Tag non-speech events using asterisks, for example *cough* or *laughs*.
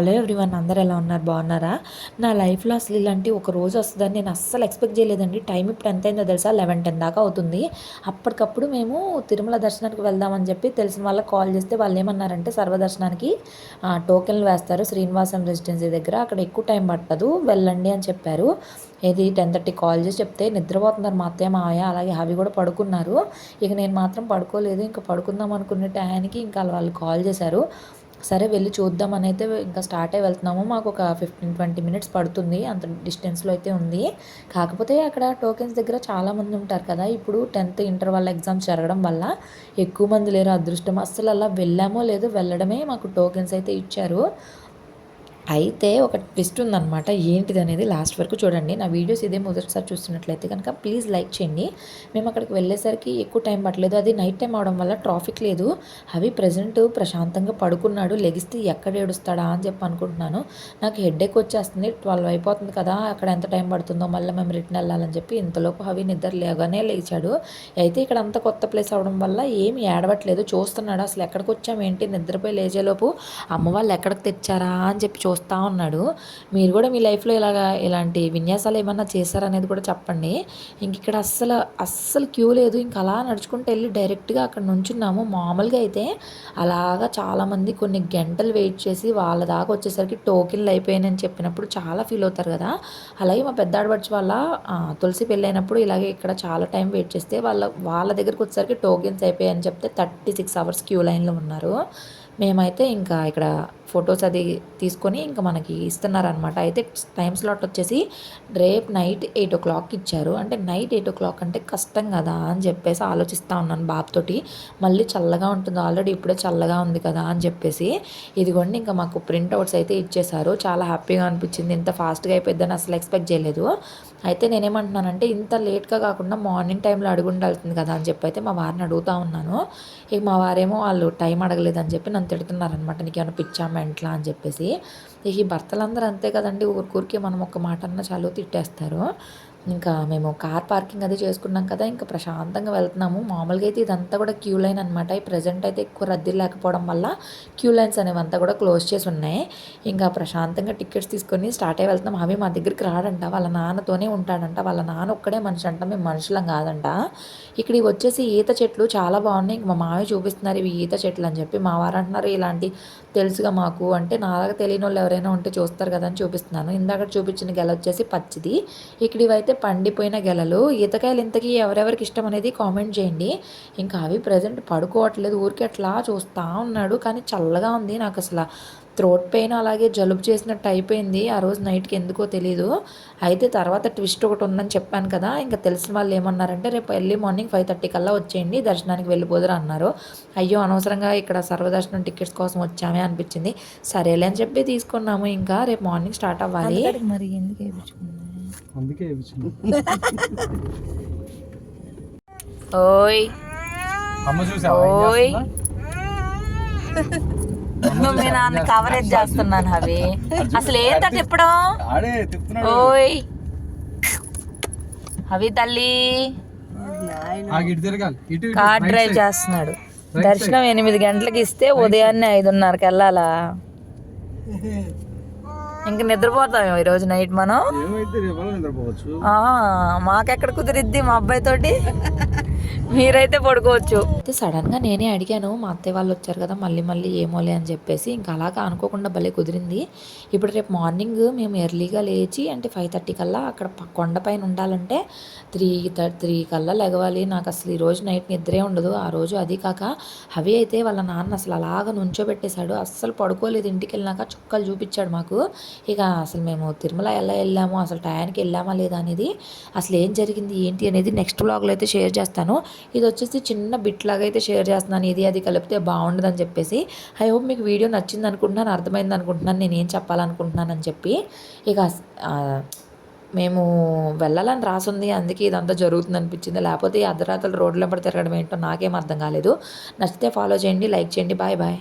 Hello everyone అందరు ఎలా ఉన్నారు? బాగున్నారా? నా లైఫ్లో అసలు ఇలాంటి ఒక రోజు వస్తుందని నేను అస్సలు ఎక్స్పెక్ట్ చేయలేదండి. టైం ఇప్పుడు ఎంత అయిందో తెలుసా? లెవెన్ టెన్ దాకా అవుతుంది. అప్పటికప్పుడు మేము తిరుమల దర్శనానికి వెళ్దామని చెప్పి తెలిసిన వాళ్ళకి కాల్ చేస్తే వాళ్ళు ఏమన్నారంటే సర్వదర్శనానికి టోకెన్లు వేస్తారు. శ్రీనివాసం రెసిడెన్సీ దగ్గర. అక్కడ ఎక్కువ టైం పట్టదు. వెళ్ళండి అని చెప్పారు. ఇది టెన్ థర్టీ కాల్ చేసి చెప్తే నిద్రపోతున్నారు. మా అత్తయ్య మావయ్య అలాగే అవి కూడా పడుకున్నారు. ఇక నేను మాత్రం పడుకోలేదు. ఇంకా పడుకుందాం అనుకునే టయానికి ఇంకా వాళ్ళు కాల్ చేశారు. సరే వెళ్ళి చూద్దామని అయితే ఇంకా స్టార్ట్ అయి వెళ్తున్నాము. మాకు ఒక ఫిఫ్టీన్ ట్వంటీ మినిట్స్ పడుతుంది. అంత డిస్టెన్స్లో అయితే ఉంది. కాకపోతే అక్కడ టోకెన్స్ దగ్గర చాలామంది ఉంటారు కదా. ఇప్పుడు టెన్త్ ఇంటర్ వాళ్ళ ఎగ్జామ్స్ జరగడం వల్ల ఎక్కువ మంది లేరు. అదృష్టం. అస్సలు అలా వెళ్ళామో లేదో వెళ్ళడమే మాకు టోకెన్స్ అయితే ఇచ్చారు. అయితే ఒక ట్విస్ట్ ఉందన్నమాట. ఏంటిది అనేది లాస్ట్ వరకు చూడండి. నా వీడియోస్ ఇదే మొదటిసారి చూస్తున్నట్లయితే కనుక ప్లీజ్ లైక్ చేయండి. మేము అక్కడికి వెళ్ళేసరికి ఎక్కువ టైం పట్టలేదు. అది నైట్ టైం అవడం వల్ల ట్రాఫిక్ లేదు. అవి ప్రజెంట్ ప్రశాంతంగా పడుకున్నాడు. లెగిస్తే ఎక్కడ ఏడుస్తాడా అని చెప్పి అనుకుంటున్నాను. నాకు హెడ్ఏక్ వచ్చేస్తుంది. ట్వెల్వ్ అయిపోతుంది కదా. అక్కడ ఎంత టైం పడుతుందో మళ్ళీ మేము రిటర్న్ వెళ్ళాలని చెప్పి ఇంతలోపు అవి నిద్ర లేగానే లేచాడు. అయితే ఇక్కడ అంత కొత్త ప్లేస్ అవడం వల్ల ఏమి ఏడవట్లేదు. చూస్తున్నాడు. అసలు ఎక్కడికి వచ్చాము ఏంటి? నిద్రపోయి లేచేలోపు అమ్మ వాళ్ళు ఎక్కడికి తెచ్చారా అని చెప్పి చూస్తున్నాడు. వస్తూ ఉన్నాడు. మీరు కూడా మీ లైఫ్లో ఇలాగ ఇలాంటి విన్యాసాలు ఏమన్నా చేశారనేది కూడా చెప్పండి. ఇంక ఇక్కడ అస్సలు అస్సలు క్యూ లేదు. ఇంక అలా నడుచుకుంటూ వెళ్ళి డైరెక్ట్గా అక్కడ నుంచున్నాము. మామూలుగా అయితే అలాగా చాలామంది కొన్ని గంటలు వెయిట్ చేసి వాళ్ళ దాకా వచ్చేసరికి టోకెన్లు అయిపోయాయని చెప్పినప్పుడు చాలా ఫీల్ అవుతారు కదా. అలాగే మా పెద్ద ఆడబడిచి వాళ్ళ తులసి పెళ్ళైనప్పుడు ఇలాగే ఇక్కడ చాలా టైం వెయిట్ చేస్తే వాళ్ళ వాళ్ళ దగ్గరికి వచ్చేసరికి టోకెన్స్ అయిపోయాయని చెప్తే థర్టీ సిక్స్ అవర్స్ క్యూ లైన్లో ఉన్నారు. మేమైతే ఇంకా ఇక్కడ ఫొటోస్ అది తీసుకొని ఇంకా మనకి ఇస్తున్నారనమాట అయితే టైం స్లాట్ వచ్చేసి రేపు నైట్ ఎయిట్ ఓ క్లాక్ ఇచ్చారు. అంటే నైట్ ఎయిట్ ఓ క్లాక్ అంటే కష్టం కదా అని చెప్పేసి ఆలోచిస్తూ ఉన్నాను బాబుతోటి. మళ్ళీ చల్లగా ఉంటుంది ఆల్రెడీ ఇప్పుడే చల్లగా ఉంది కదా అని చెప్పేసి ఇదిగోండి ఇంకా మాకు ప్రింట్అవుట్స్ అయితే ఇచ్చేసారు. చాలా హ్యాపీగా అనిపించింది. ఇంత ఫాస్ట్గా అయిపోద్దని అసలు ఎక్స్పెక్ట్ చేయలేదు. అయితే నేనేమంటున్నానంటే ఇంత లేట్గా కాకుండా మార్నింగ్ టైంలో అడుగు ఉండాల్సింది కదా అని చెప్పి అయితే మా వారిని అడుగుతూ ఉన్నాను. ఇక మా వారేమో వాళ్ళు టైం అడగలేదని చెప్పి నన్ను తిడుతున్నారనమాట నీకు ఏమైనా పిచ్చా మెంట్లా అని చెప్పేసి. ఈ భర్తలందరూ అంతే కదండి ఊరికూరికి మనం ఒక మాట అన్న చాలు తిట్టేస్తారు. ఇంకా మేము కార్ పార్కింగ్ అది చేసుకున్నాం కదా ఇంకా ప్రశాంతంగా వెళ్తున్నాము. మామూలుగా అయితే ఇదంతా కూడా క్యూ లైన్ అనమాట ఈ ప్రజెంట్ అయితే ఎక్కువ రద్దీ లేకపోవడం వల్ల క్యూ లైన్స్ అనేవి అంతా కూడా క్లోజ్ చేసి ఉన్నాయి. ఇంకా ప్రశాంతంగా టికెట్స్ తీసుకొని స్టార్ట్ అయ్యి వెళ్తున్నాం. అవి మా దగ్గరికి రాడంట. వాళ్ళ నాన్నతోనే ఉంటాడంట. వాళ్ళ నాన్న ఒక్కడే మనిషి అంట. మేము మనుషులం కాదంట. ఇక్కడ వచ్చేసి ఈత చెట్లు చాలా బాగున్నాయి. మా మావి చూపిస్తున్నారు ఇవి ఈత చెట్లు అని చెప్పి. మా వారు అంటున్నారు ఇలాంటి తెలుసుగా మాకు. అంటే నాలాగా తెలియని వాళ్ళు ఎవరైనా ఉంటే చూస్తారు కదా అని చూపిస్తున్నాను. ఇందాక చూపించిన గెల వచ్చేసి పచ్చిది. ఇక్కడ ఇవైతే పండిపోయిన గెలలు. ఈతకాయలు ఇంతకీ ఎవరెవరికి ఇష్టం అనేది కామెంట్ చేయండి. ఇంకా అవి ప్రజెంట్ పడుకోవట్లేదు. ఊరికి అట్లా చూస్తూ ఉన్నాడు. కానీ చల్లగా ఉంది నాకు అసలు. థ్రోట్ పెయిన్ అలాగే జలుబు చేసినట్టు అయిపోయింది. ఆ రోజు నైట్కి ఎందుకో తెలీదు. అయితే తర్వాత ట్విస్ట్ ఒకటి ఉందని చెప్పాను కదా ఇంకా తెలిసిన వాళ్ళు ఏమన్నారంటే రేపు ఎర్లీ మార్నింగ్ ఫైవ్ థర్టీ కల్లా వచ్చేయండి దర్శనానికి వెళ్ళిపోదురు అన్నారు. అయ్యో అనవసరంగా ఇక్కడ సర్వదర్శనం టికెట్స్ కోసం వచ్చామే అనిపించింది. సరేలే అని చెప్పి తీసుకున్నాము. ఇంకా రేపు మార్నింగ్ స్టార్ట్ అవ్వాలి. మరి ఎందుకు అందుకే ఓయ్. అమ్మ చూసా ఓయ్. మీ నాన్న కవరేజ్ చేస్తున్నాను అవి అసలు ఏంట తిప్పడం ఓయ్. అవి తల్లి. ఆగి ఇటు తిరగాలి. ఇటు ఇటు, కార్ డ్రైవ్. చేస్తున్నాడు. దర్శనం ఎనిమిది గంటలకి ఇస్తే ఉదయాన్నే ఐదున్నరకి వెళ్ళాలా? *laughs* ఇంక నిద్రపోతాం ఈరోజు నైట్ మనం. మాకెక్కడ కుదిరిద్ది మా అబ్బాయి తోటి? మీరైతే పడుకోవచ్చు. అయితే సడన్గా నేనే అడిగాను మా అత్తయ్య వాళ్ళు వచ్చారు కదా మళ్ళీ మళ్ళీ ఏమోలే అని చెప్పేసి. ఇంకా అలాగా అనుకోకుండా భలే కుదిరింది. ఇప్పుడు రేపు మార్నింగ్ మేము ఎర్లీగా లేచి అంటే ఫైవ్ థర్టీ కల్లా అక్కడ కొండపైన ఉండాలంటే త్రీ త్రీ కల్లా లెగవాలి నాకు అసలు ఈ రోజు నైట్ నిద్రే ఉండదు. ఆ రోజు అది కాక అవి అయితే వాళ్ళ నాన్న అసలు అలాగ నుంచోబెట్టేశాడు. అస్సలు పడుకోలేదు. ఇంటికి వెళ్ళినాక చుక్కలు చూపించాడు మాకు. ఇక అసలు మేము తిరుమల ఎలా వెళ్ళాము అసలు టయానికి వెళ్ళామా లేదా అనేది అసలు ఏం జరిగింది ఏంటి అనేది నెక్స్ట్ బ్లాగ్లో అయితే షేర్ చేస్తాను. ఇది వచ్చేసి చిన్న బిట్ లాగా అయితే షేర్ చేస్తున్నాను. ఇది అది కలిపితే బాగుండదని చెప్పేసి. ఐ హోప్ మీకు వీడియో నచ్చింది అనుకుంటున్నాను అర్థమైంది అనుకుంటున్నాను నేను ఏం చెప్పాలనుకుంటున్నాను అని చెప్పి. ఇక మేము వెళ్ళాలని రాసుంది. అందుకే ఇదంతా జరుగుతుంది అనిపించింది. లేకపోతే ఈ అర్ధరాత్రులు రోడ్ల వెంబడి తిరగడం ఏంటో నాకేం అర్థం కాలేదు. నచ్చితే ఫాలో చేయండి లైక్ చేయండి. Bye bye